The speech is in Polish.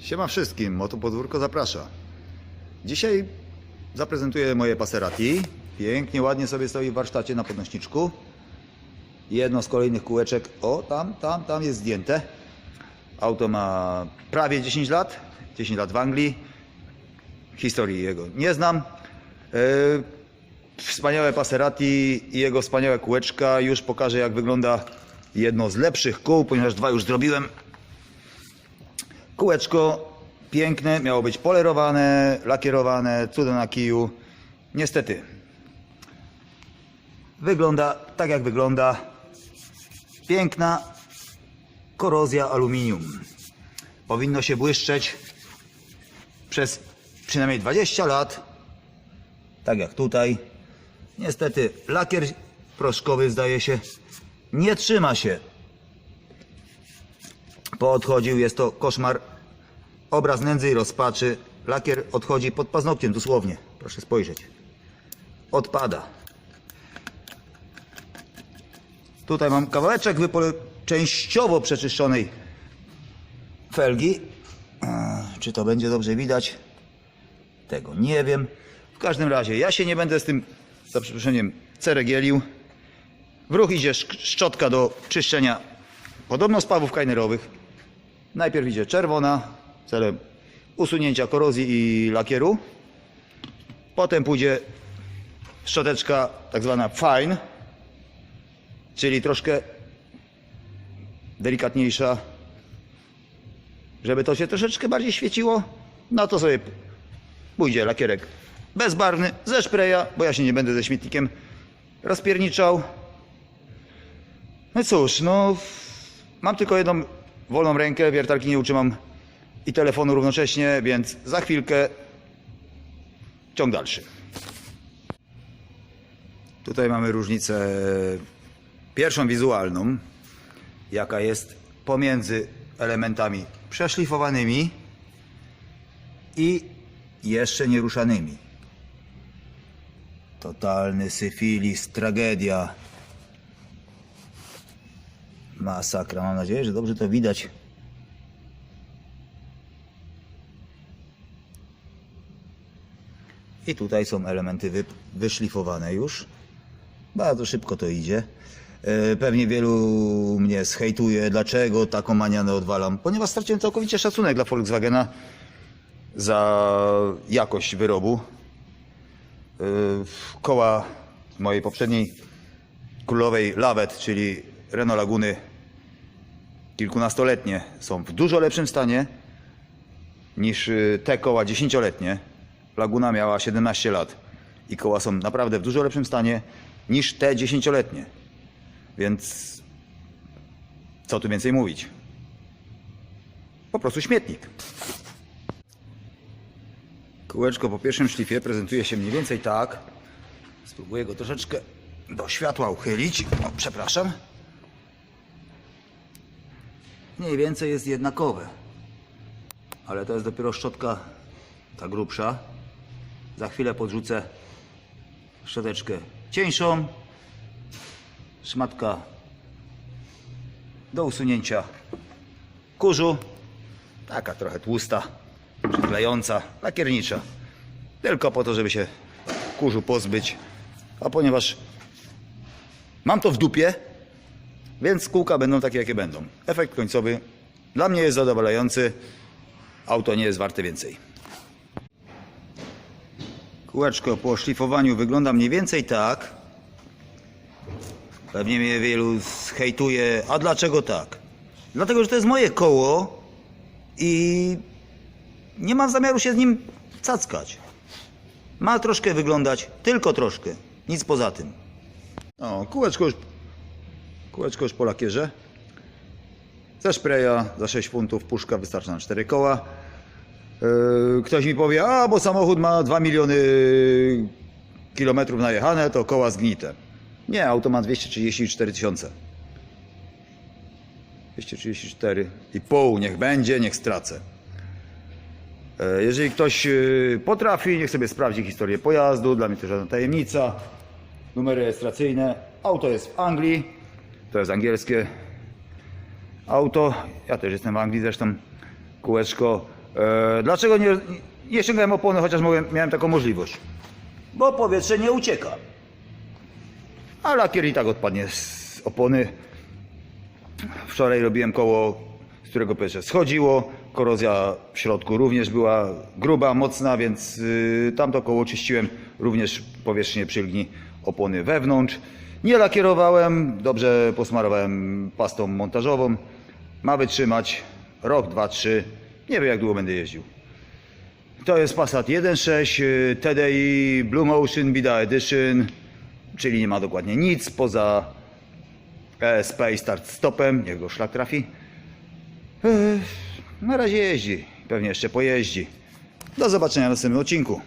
Siema wszystkim, Moto Podwórko zaprasza. Dzisiaj zaprezentuję moje Passerati. Pięknie, ładnie sobie stoi w warsztacie na podnośniczku. Jedno z kolejnych kółeczek, o tam, tam, tam jest zdjęte. Auto ma prawie 10 lat, 10 lat w Anglii. Historii jego nie znam. Yy, Wspaniałe Passerati i jego wspaniałe kółeczka. Już pokażę jak wygląda jedno z lepszych kół, ponieważ dwa już zrobiłem. Kółeczko piękne, miało być polerowane, lakierowane, cudo na kiju. Niestety, wygląda tak jak wygląda. Piękna korozja aluminium. Powinno się błyszczeć przez przynajmniej 20 lat. Tak jak tutaj. Niestety, lakier proszkowy zdaje się nie trzyma się poodchodził, jest to koszmar. Obraz nędzy i rozpaczy. Lakier odchodzi pod paznokciem, dosłownie. Proszę spojrzeć. Odpada. Tutaj mam kawałeczek wypole... częściowo przeczyszczonej felgi. A, Czy to będzie dobrze widać? Tego nie wiem. W każdym razie, ja się nie będę z tym, za przeproszeniem, ceregielił. W ruch idzie szczotka do czyszczenia podobno spawów kajnerowych. Najpierw idzie czerwona celem usunięcia korozji i lakieru. Potem pójdzie szczoteczka tak zwana fine, czyli troszkę delikatniejsza, żeby to się troszeczkę bardziej świeciło. No to sobie pójdzie lakierek bezbarwny ze szpreja, bo ja się nie będę ze śmietnikiem rozpierniczał. No cóż, no mam tylko jedną wolną rękę, wiertarki nie utrzymam i telefonu równocześnie, więc za chwilkę ciąg dalszy. Tutaj mamy różnicę pierwszą wizualną, jaka jest pomiędzy elementami przeszlifowanymi i jeszcze nieruszanymi. Totalny syfilis, tragedia. Masakra. Mam nadzieję, że dobrze to widać. I tutaj są elementy wy, wyszlifowane już. Bardzo szybko to idzie. E, Pewnie wielu mnie zhejtuje, dlaczego taką manianę odwalam. Ponieważ straciłem całkowicie szacunek dla Volkswagena za jakość wyrobu. E, Koła mojej poprzedniej królowej Lawet, czyli Renault Laguny kilkunastoletnie są w dużo lepszym stanie niż y, te koła dziesięcioletnie. Laguna miała 17 lat i koła są naprawdę w dużo lepszym stanie niż te dziesięcioletnie. Więc co tu więcej mówić? Po prostu śmietnik. Kółeczko po pierwszym szlifie prezentuje się mniej więcej tak. Spróbuję go troszeczkę do światła uchylić. O, przepraszam. Mniej więcej jest jednakowe. Ale to jest dopiero szczotka ta grubsza. Za chwilę podrzucę szczoteczkę cieńszą. Szmatka do usunięcia kurzu. Taka trochę tłusta, przyklejąca, lakiernicza. Tylko po to, żeby się kurzu pozbyć. A ponieważ mam to w dupie, więc kółka będą takie, jakie będą. Efekt końcowy dla mnie jest zadowalający. Auto nie jest warte więcej. Kółeczko po szlifowaniu wygląda mniej więcej tak. Pewnie mnie wielu zhejtuje. A dlaczego tak? Dlatego, że to jest moje koło i nie mam zamiaru się z nim cackać. Ma troszkę wyglądać, tylko troszkę. Nic poza tym. O, kółeczko już Kółeczko już po lakierze. Ze szpreja za 6 funtów puszka wystarcza na 4 koła. Yy, Ktoś mi powie, a bo samochód ma 2 miliony kilometrów najechane, to koła zgnite. Nie, auto ma 234 tysiące. 234 i niech będzie, niech stracę. E, Jeżeli ktoś yy, potrafi, niech sobie sprawdzi historię pojazdu, dla mnie to żadna tajemnica. Numery rejestracyjne. Auto jest w Anglii. To jest angielskie auto. Ja też jestem w Anglii zresztą. Kółeczko E, dlaczego nie, nie ściągałem opony, chociaż mogłem, miałem taką możliwość? Bo powietrze nie ucieka. A lakier i tak odpadnie z opony. Wczoraj robiłem koło, z którego powietrze schodziło. Korozja w środku również była gruba, mocna, więc yy, tamto koło czyściłem również powierzchnię przylgni opony wewnątrz. Nie lakierowałem, dobrze posmarowałem pastą montażową. Ma wytrzymać rok, dwa, trzy. Nie wiem jak długo będę jeździł. To jest Passat 1.6 y, TDI Blue Motion Vida Edition, czyli nie ma dokładnie nic poza ESP i start stopem, niech go szlak trafi. Na razie jeździ, pewnie jeszcze pojeździ. Do zobaczenia w następnym odcinku.